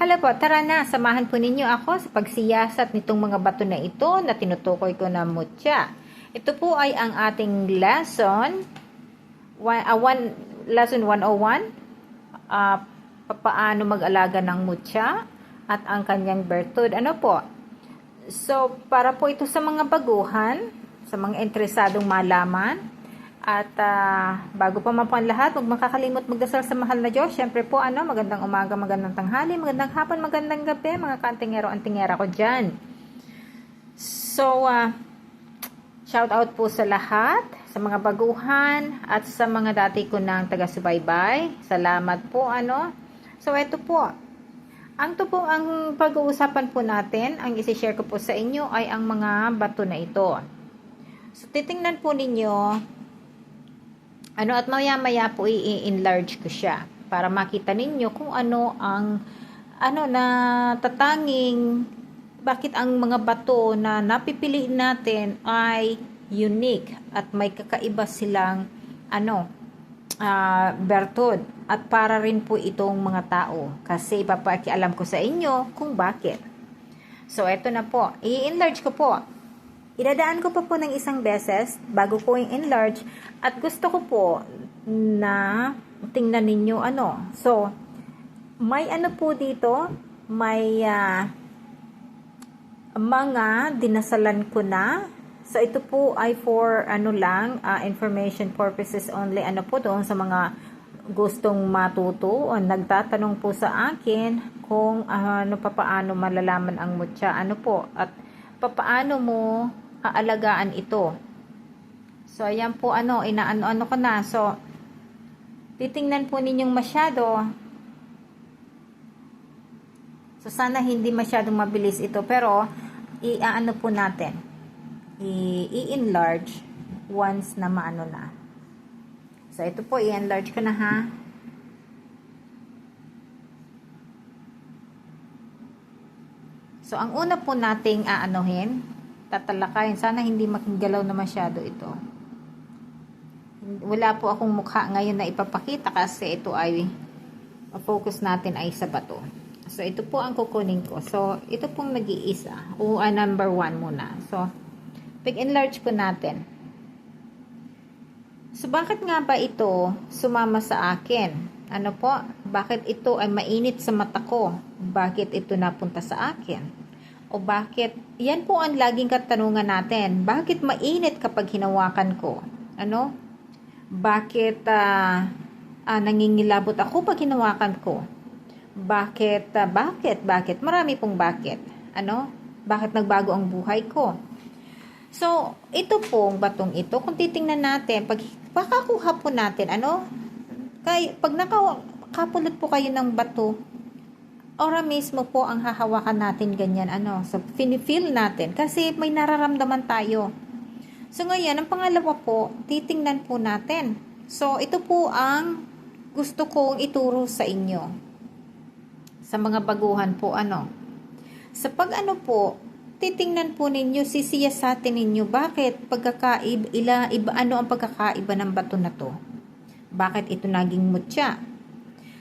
Hala po, tara na, samahan po ninyo ako sa pagsiyasat nitong mga bato na ito na tinutukoy ko na mutya. Ito po ay ang ating lesson, one, uh, one, lesson 101, uh, paano mag-alaga ng mutya at ang kanyang bertud. Ano po? So, para po ito sa mga baguhan, sa mga interesadong malaman, at ah, bago pa man po ang lahat, huwag makakalimot magdasal sa mahal na Diyos. Siyempre po, ano, magandang umaga, magandang tanghali, magandang hapon, magandang gabi, mga kantingero, antingera ko dyan. So, ah, shout out po sa lahat, sa mga baguhan, at sa mga dati ko nang taga-subaybay. Salamat po, ano. So, ito po. Ang to po ang pag-uusapan po natin, ang isi-share ko po sa inyo ay ang mga bato na ito. So, titingnan po ninyo ano at maya-maya po i-enlarge ko siya para makita ninyo kung ano ang ano na tatanging bakit ang mga bato na napipiliin natin ay unique at may kakaiba silang ano ah, bertod at para rin po itong mga tao kasi ipapakialam ko sa inyo kung bakit. So, eto na po. I-enlarge ko po. Idadaan ko pa po ng isang beses bago ko i-enlarge at gusto ko po na tingnan ninyo ano. So, may ano po dito, may ah, mga dinasalan ko na. So, ito po ay for ano lang, ah, information purposes only. Ano po doon sa mga gustong matuto o nagtatanong po sa akin kung ah, ano pa paano malalaman ang mutya. Ano po at papaano mo aalagaan ito. So, ayan po ano, inaano-ano ko na. So, titingnan po ninyong masyado. So, sana hindi masyadong mabilis ito. Pero, i-ano po natin. I-enlarge once na maano na. So, ito po, i-enlarge ko na ha. So, ang una po nating aanuhin, tatalakayin. Sana hindi makagalaw na masyado ito. Wala po akong mukha ngayon na ipapakita kasi ito ay focus natin ay sa bato. So, ito po ang kukunin ko. So, ito pong nag-iisa. O, uh, number one muna. So, pag-enlarge po natin. So, bakit nga ba ito sumama sa akin? Ano po? Bakit ito ay mainit sa mata ko? Bakit ito napunta sa akin? O bakit, yan po ang laging katanungan natin. Bakit mainit kapag hinawakan ko? Ano? Bakit uh, uh, nangingilabot ako pag hinawakan ko? Bakit, uh, bakit, bakit? Marami pong bakit. Ano? Bakit nagbago ang buhay ko? So, ito pong batong ito, kung titingnan natin, pag pakakuha po natin, ano? Kay, pag nakapulot po kayo ng bato, ora mismo po ang hahawakan natin ganyan ano so feel natin. Kasi may nararamdaman tayo. So ngayon ang pangalawa po titingnan po natin. So ito po ang gusto kong ituro sa inyo. Sa mga baguhan po ano. Sa pag ano po titingnan po ninyo sisiyasatin ninyo bakit pagkakaib ila iba ano ang pagkakaiba ng bato na to bakit ito naging mutya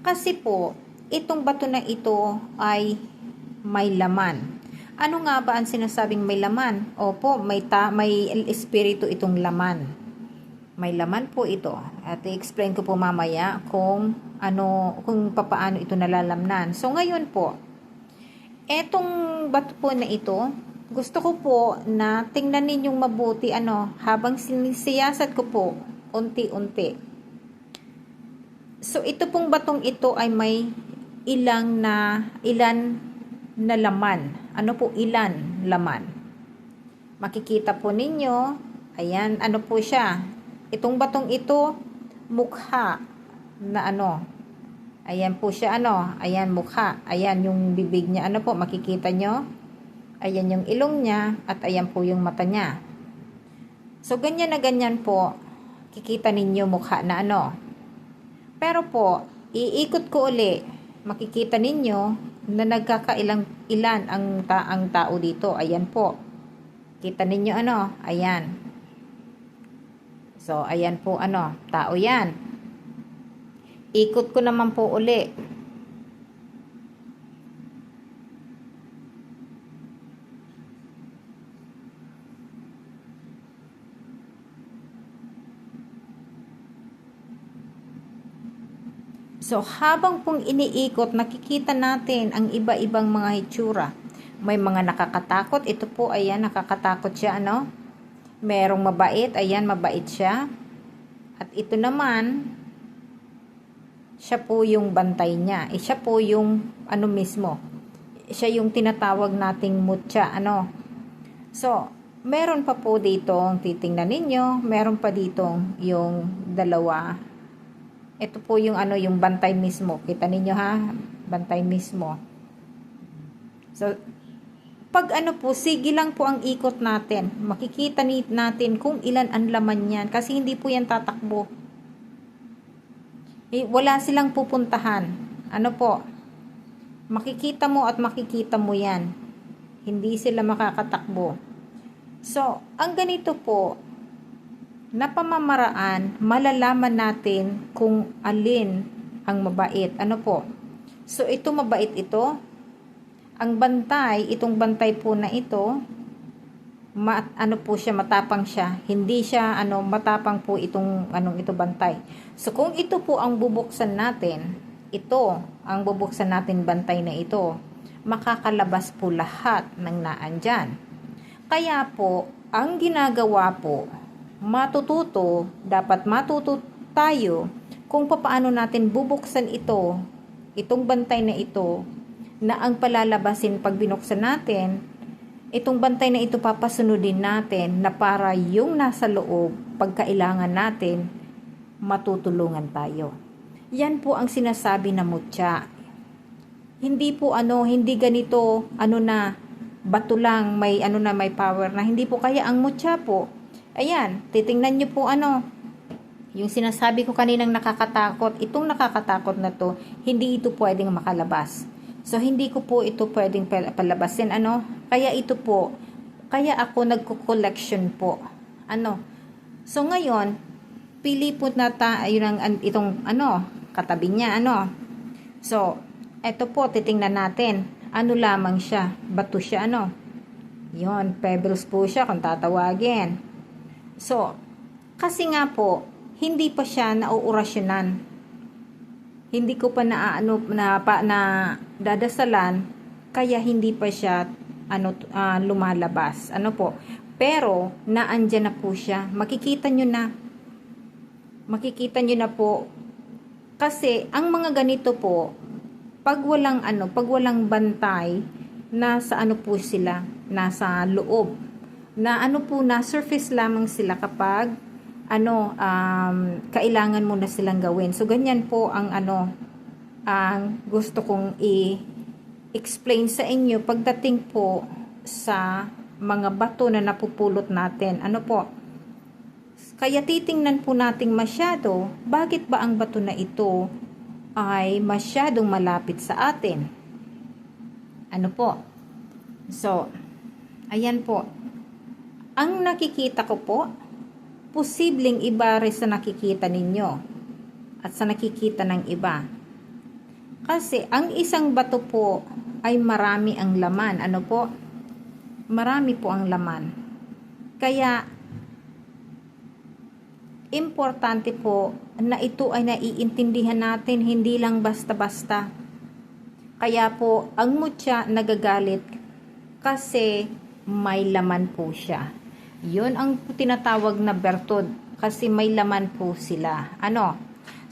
kasi po itong bato na ito ay may laman. Ano nga ba ang sinasabing may laman? Opo, may, ta may espiritu itong laman. May laman po ito. At i-explain ko po mamaya kung ano, kung papaano ito nalalamnan. So ngayon po, etong bato po na ito, gusto ko po na tingnan ninyong mabuti ano, habang sinisiyasat ko po, unti-unti. So ito pong batong ito ay may ilang na ilan na laman. Ano po ilan laman? Makikita po ninyo, ayan, ano po siya? Itong batong ito, mukha na ano. Ayan po siya, ano, ayan mukha. Ayan yung bibig niya, ano po, makikita nyo? Ayan yung ilong niya, at ayan po yung mata niya. So, ganyan na ganyan po, kikita ninyo mukha na ano. Pero po, iikot ko uli makikita ninyo na nagkakailang ilan ang taang tao dito. Ayan po. Kita ninyo ano? Ayan. So, ayan po ano, tao yan. Ikot ko naman po uli. So, habang pong iniikot, nakikita natin ang iba-ibang mga hitsura. May mga nakakatakot. Ito po, ayan, nakakatakot siya, ano? Merong mabait. Ayan, mabait siya. At ito naman, siya po yung bantay niya. Eh, siya po yung, ano mismo, siya yung tinatawag nating mutya, ano. So, meron pa po dito, titingnan ninyo, meron pa dito yung dalawa. Ito po yung ano, yung bantay mismo. Kita ninyo ha, bantay mismo. So, pag ano po, sige lang po ang ikot natin. Makikita natin kung ilan ang laman yan. Kasi hindi po yan tatakbo. Eh, wala silang pupuntahan. Ano po? Makikita mo at makikita mo yan. Hindi sila makakatakbo. So, ang ganito po, na pamamaraan, malalaman natin kung alin ang mabait. Ano po? So, ito mabait ito. Ang bantay, itong bantay po na ito, ma, ano po siya, matapang siya. Hindi siya, ano, matapang po itong, anong ito bantay. So, kung ito po ang bubuksan natin, ito, ang bubuksan natin bantay na ito, makakalabas po lahat ng naandyan. Kaya po, ang ginagawa po, matututo, dapat matuto tayo kung paano natin bubuksan ito, itong bantay na ito, na ang palalabasin pag binuksan natin, itong bantay na ito papasunodin natin na para yung nasa loob, pagkailangan natin, matutulungan tayo. Yan po ang sinasabi na mutya. Hindi po ano, hindi ganito, ano na, bato lang, may ano na, may power na. Hindi po kaya ang mutya po. Ayan, titingnan nyo po ano, yung sinasabi ko kaninang nakakatakot, itong nakakatakot na to, hindi ito pwedeng makalabas. So, hindi ko po ito pwedeng pal- palabasin. Ano? Kaya ito po, kaya ako nagko-collection po. Ano? So, ngayon, pili po na ta, ayun ang, an- itong, ano, katabi niya, ano. So, eto po, titingnan natin. Ano lamang siya? Bato siya, ano. Yon, pebbles po siya kung tatawagin. So, kasi nga po, hindi pa siya nauurasyonan. Hindi ko pa naaano na pa na dadasalan kaya hindi pa siya ano ah, lumalabas. Ano po? Pero naandyan na po siya. Makikita nyo na. Makikita nyo na po. Kasi ang mga ganito po pag walang ano pag walang bantay nasa ano po sila? Nasa loob na ano po na surface lamang sila kapag ano, um, kailangan mo na silang gawin. So, ganyan po ang ano, ang gusto kong i-explain sa inyo pagdating po sa mga bato na napupulot natin. Ano po? Kaya titingnan po nating masyado, bakit ba ang bato na ito ay masyadong malapit sa atin? Ano po? So, ayan po. Ang nakikita ko po, posibleng iba rin sa nakikita ninyo at sa nakikita ng iba. Kasi ang isang bato po ay marami ang laman. Ano po? Marami po ang laman. Kaya, importante po na ito ay naiintindihan natin, hindi lang basta-basta. Kaya po, ang mutya nagagalit kasi may laman po siya. Yun ang tinatawag na bertod kasi may laman po sila. Ano?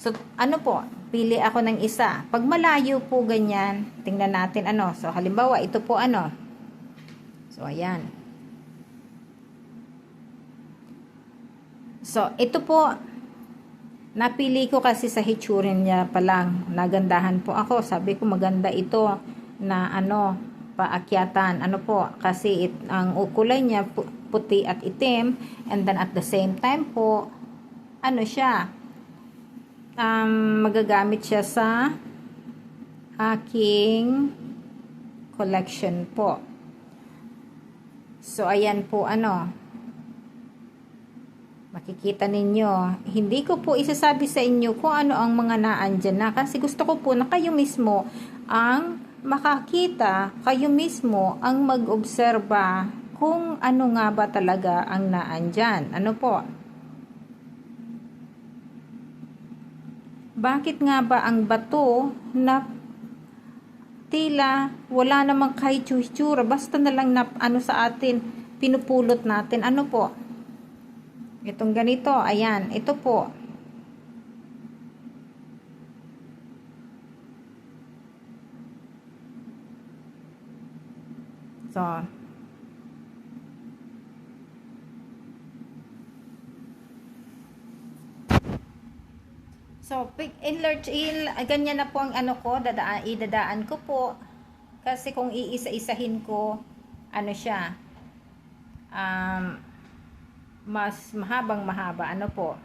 So, ano po? Pili ako ng isa. Pag malayo po ganyan, tingnan natin ano. So, halimbawa, ito po ano. So, ayan. So, ito po, napili ko kasi sa hitsurin niya pa lang. Nagandahan po ako. Sabi ko, maganda ito na ano, paakyatan. Ano po, kasi it, ang ukulay niya, puti at itim. And then at the same time po, ano siya, um, magagamit siya sa aking collection po. So, ayan po, ano, makikita ninyo, hindi ko po isasabi sa inyo kung ano ang mga naandyan na kasi gusto ko po na kayo mismo ang makakita, kayo mismo ang mag-obserba kung ano nga ba talaga ang naandyan. Ano po? Bakit nga ba ang bato na tila wala namang kahit tsura, basta na lang na ano sa atin, pinupulot natin. Ano po? Itong ganito, ayan, ito po. So, So, pick il, ganyan na po ang ano ko, dadaan, idadaan ko po. Kasi kung iisa-isahin ko, ano siya, um, mas mahabang mahaba, ano po.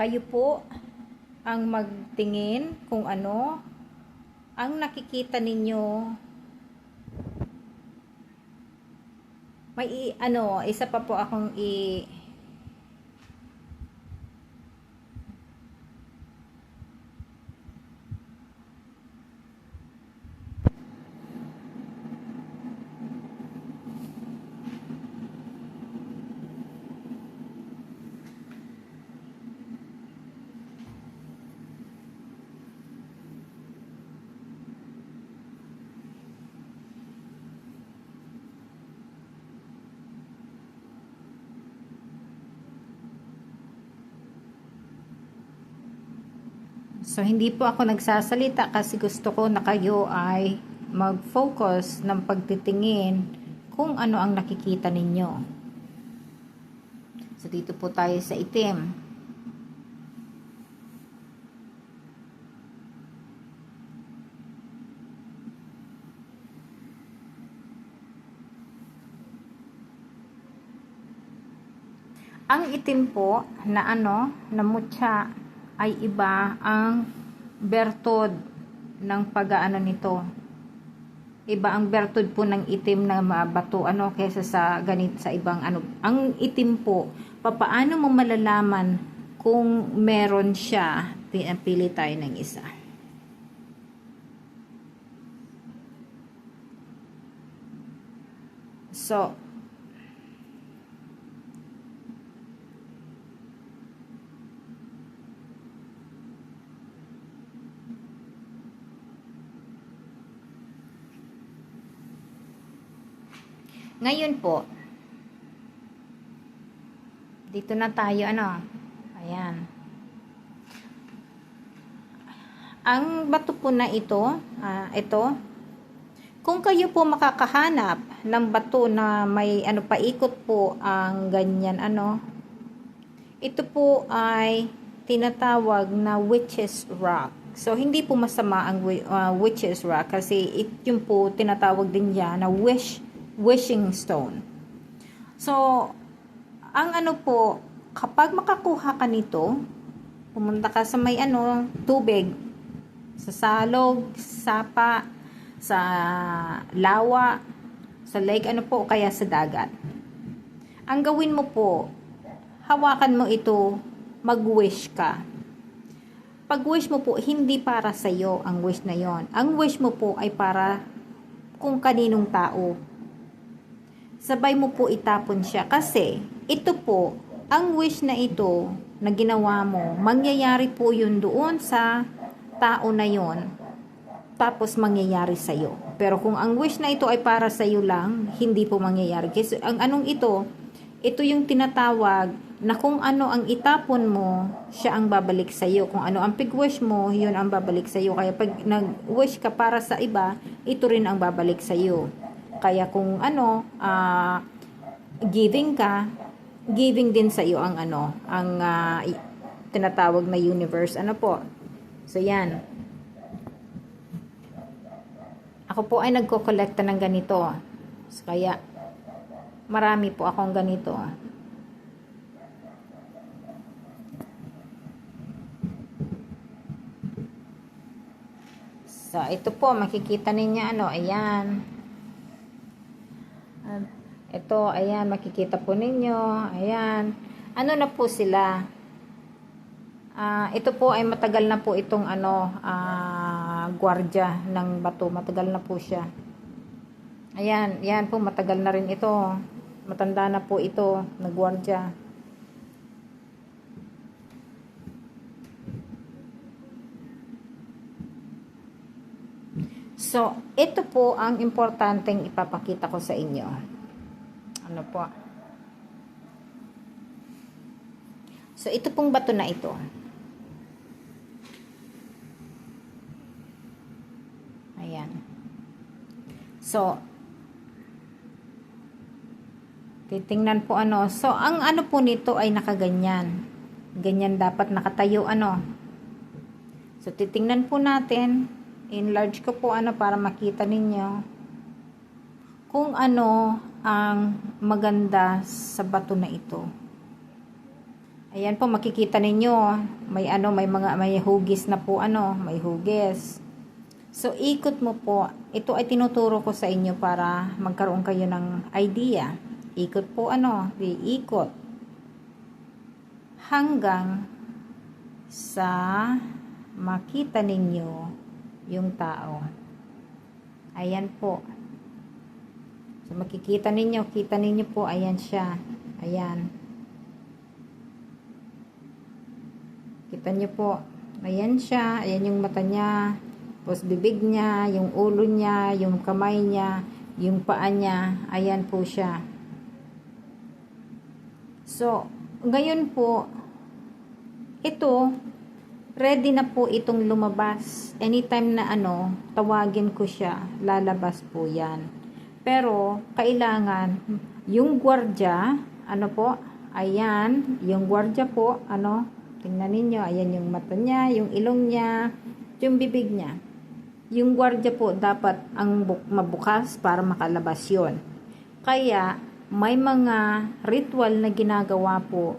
Kayo po ang magtingin kung ano ang nakikita ninyo may ano, isa pa po akong i So, hindi po ako nagsasalita kasi gusto ko na kayo ay mag-focus ng pagtitingin kung ano ang nakikita ninyo. So, dito po tayo sa itim. Ang itim po na ano, na mutya ay iba ang bertod ng pag-aano nito. Iba ang bertod po ng itim na bato ano kaysa sa ganit sa ibang ano. Ang itim po, papaano mo malalaman kung meron siya? Pili tayo ng isa. So, Ngayon po, dito na tayo, ano, ayan. Ang bato po na ito, ah, ito, kung kayo po makakahanap ng bato na may, ano, paikot po ang ganyan, ano, ito po ay tinatawag na witch's rock. So, hindi po masama ang uh, witch's rock kasi it, yun po tinatawag din niya na wish wishing stone. So, ang ano po, kapag makakuha ka nito, pumunta ka sa may ano, tubig, sa salog, sapa, sa lawa, sa lake, ano po, kaya sa dagat. Ang gawin mo po, hawakan mo ito, mag-wish ka. Pag wish mo po, hindi para sa iyo ang wish na yon. Ang wish mo po ay para kung kaninong tao sabay mo po itapon siya. Kasi, ito po, ang wish na ito na ginawa mo, mangyayari po yun doon sa tao na yon tapos mangyayari sa iyo. Pero kung ang wish na ito ay para sa iyo lang, hindi po mangyayari. Kasi ang anong ito, ito yung tinatawag na kung ano ang itapon mo, siya ang babalik sa iyo. Kung ano ang pig-wish mo, yun ang babalik sa iyo. Kaya pag nag-wish ka para sa iba, ito rin ang babalik sa iyo. Kaya kung ano, uh, giving ka, giving din sa iyo ang ano, ang uh, tinatawag na universe. Ano po? So, yan. Ako po ay nagko-collecta ng ganito. So, kaya, marami po akong ganito. So, ito po, makikita ninyo ano, ayan. Ito, ayan, makikita po ninyo. Ayan. Ano na po sila? Uh, ito po ay matagal na po itong ano, uh, gwardya ng bato. Matagal na po siya. Ayan, yan po, matagal na rin ito. Matanda na po ito, na So, ito po ang importanteng ipapakita ko sa inyo. Ano po? So, ito pong bato na ito. Ayan. So, titingnan po ano. So, ang ano po nito ay nakaganyan. Ganyan dapat nakatayo ano. So, titingnan po natin. Enlarge ko po ano para makita ninyo kung ano ang maganda sa bato na ito. Ayan po makikita ninyo, may ano, may mga may hugis na po ano, may hugis. So ikot mo po. Ito ay tinuturo ko sa inyo para magkaroon kayo ng idea. Ikot po ano, iikot. Hanggang sa makita ninyo yung tao. Ayan po. So, makikita ninyo, kita ninyo po, ayan siya. Ayan. Kita nyo po, ayan siya, ayan yung mata niya, tapos bibig niya, yung ulo niya, yung kamay niya, yung paa niya, ayan po siya. So, ngayon po, ito, ready na po itong lumabas. Anytime na ano, tawagin ko siya, lalabas po yan. Pero, kailangan, yung gwardya, ano po, ayan, yung gwardya po, ano, tingnan ninyo, ayan yung mata niya, yung ilong niya, yung bibig niya. Yung gwardya po, dapat ang buk- mabukas para makalabas yon. Kaya, may mga ritual na ginagawa po.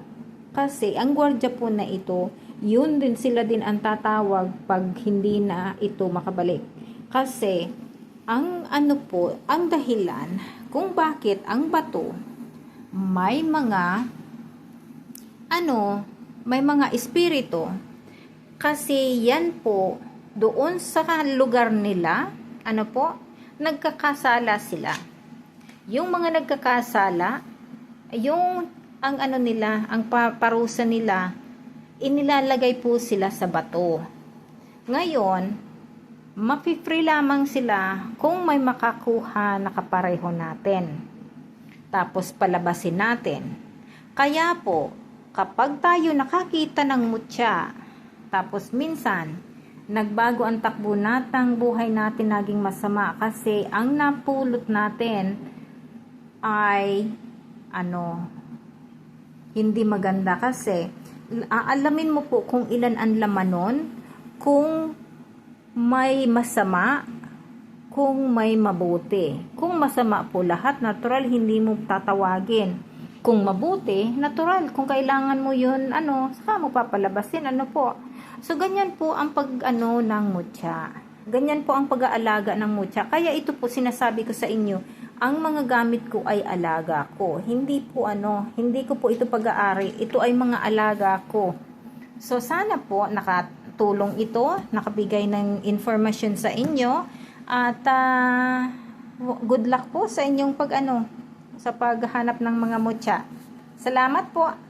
Kasi, ang gwardya po na ito, yun din sila din ang tatawag pag hindi na ito makabalik. Kasi, ang ano po, ang dahilan kung bakit ang bato may mga ano, may mga espiritu kasi yan po doon sa lugar nila, ano po, nagkakasala sila. Yung mga nagkakasala, yung ang ano nila, ang pa- parusa nila, inilalagay po sila sa bato. Ngayon, mapi-free lamang sila kung may makakuha na kapareho natin. Tapos palabasin natin. Kaya po, kapag tayo nakakita ng mutya, tapos minsan, nagbago ang takbo natang buhay natin naging masama kasi ang napulot natin ay ano hindi maganda kasi aalamin mo po kung ilan ang laman nun, kung may masama, kung may mabuti. Kung masama po lahat, natural, hindi mo tatawagin. Kung mabuti, natural, kung kailangan mo yun, ano, saka mo papalabasin, ano po. So, ganyan po ang pag, ano, ng mutya. Ganyan po ang pag-aalaga ng mutya. Kaya ito po sinasabi ko sa inyo, ang mga gamit ko ay alaga ko. Hindi po ano, hindi ko po ito pag-aari. Ito ay mga alaga ko. So, sana po nakatulong ito, nakabigay ng information sa inyo. At ah, good luck po sa inyong pag ano, sa paghanap ng mga mutya. Salamat po.